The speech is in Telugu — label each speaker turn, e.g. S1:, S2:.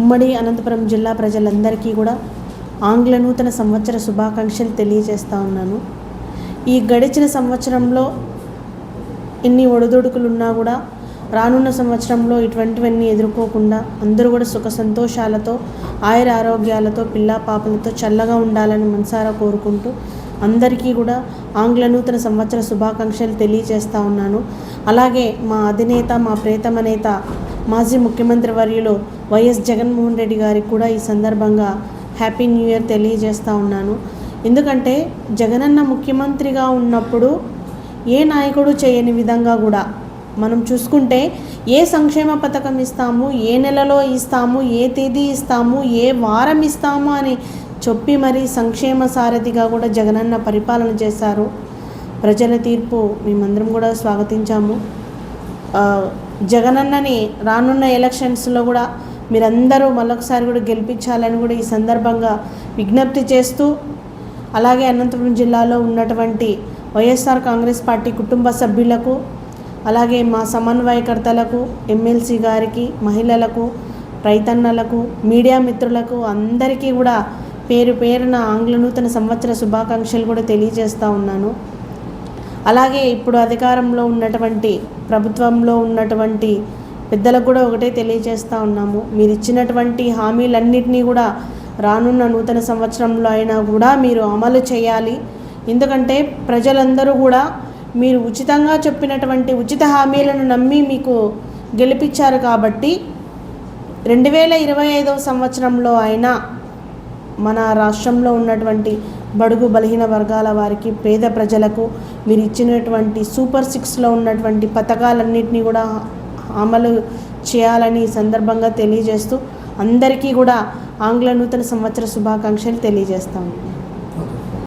S1: ఉమ్మడి అనంతపురం జిల్లా ప్రజలందరికీ కూడా ఆంగ్ల నూతన సంవత్సర శుభాకాంక్షలు తెలియజేస్తా ఉన్నాను. ఈ గడిచిన సంవత్సరంలో ఎన్ని ఒడిదుడుకులు ఉన్నా కూడా రానున్న సంవత్సరంలో ఇటువంటివన్నీ ఎదుర్కోకుండా అందరూ కూడా సుఖ సంతోషాలతో ఆయుర ఆరోగ్యాలతో పిల్లా పాపలతో చల్లగా ఉండాలని మనసారా కోరుకుంటూ అందరికీ కూడా ఆంగ్ల నూతన సంవత్సర శుభాకాంక్షలు తెలియజేస్తా ఉన్నాను. అలాగే మా అధినేత మా ప్రేతమనేత మాజీ ముఖ్యమంత్రి వర్యులు వైఎస్ జగన్మోహన్ రెడ్డి గారికి కూడా ఈ సందర్భంగా హ్యాపీ న్యూ ఇయర్ తెలియజేస్తూ ఉన్నాను. ఎందుకంటే జగనన్న ముఖ్యమంత్రిగా ఉన్నప్పుడు ఏ నాయకుడు చేయని విధంగా కూడా మనం చూసుకుంటే ఏ సంక్షేమ పథకం ఇస్తాము ఏ నెలలో ఇస్తాము ఏ తేదీ ఇస్తాము ఏ వారం ఇస్తాము అని చెప్పి మరీ సంక్షేమ సారథిగా కూడా జగనన్న పరిపాలన చేశారు. ప్రజల తీర్పు మేమందరం కూడా స్వాగతించాము. జగనన్నని రానున్న ఎలక్షన్స్లో కూడా మీరందరూ మరొకసారి కూడా గెలిపించాలని కూడా ఈ సందర్భంగా విజ్ఞప్తి చేస్తూ అలాగే అనంతపురం జిల్లాలో ఉన్నటువంటి వైఎస్ఆర్ కాంగ్రెస్ పార్టీ కుటుంబ సభ్యులకు అలాగే మా సమన్వయకర్తలకు ఎమ్మెల్సీ గారికి మహిళలకు రైతన్నలకు మీడియా మిత్రులకు అందరికీ కూడా పేరు పేరున ఆంగ్ల నూతన సంవత్సర శుభాకాంక్షలు కూడా తెలియజేస్తూ ఉన్నాను. అలాగే ఇప్పుడు అధికారంలో ఉన్నటువంటి ప్రభుత్వంలో ఉన్నటువంటి పెద్దలకు కూడా ఒకటే తెలియజేస్తూ ఉన్నాము. మీరు ఇచ్చినటువంటి హామీలన్నింటినీ కూడా రానున్న నూతన సంవత్సరంలో అయినా కూడా మీరు అమలు చేయాలి. ఎందుకంటే ప్రజలందరూ కూడా మీరు ఉచితంగా చెప్పినటువంటి ఉచిత హామీలను నమ్మి మీకు గెలిపించారు కాబట్టి రెండు వేల ఇరవై ఐదవ సంవత్సరంలో అయినా మన రాష్ట్రంలో ఉన్నటువంటి బడుగు బలహీన వర్గాల వారికి పేద ప్రజలకు మీరు ఇచ్చినటువంటి సూపర్ సిక్స్లో ఉన్నటువంటి పథకాలన్నింటినీ కూడా అమలు చేయాలని ఈ సందర్భంగా తెలియజేస్తూ అందరికీ కూడా ఆంగ్ల నూతన సంవత్సర శుభాకాంక్షలు తెలియజేస్తాము.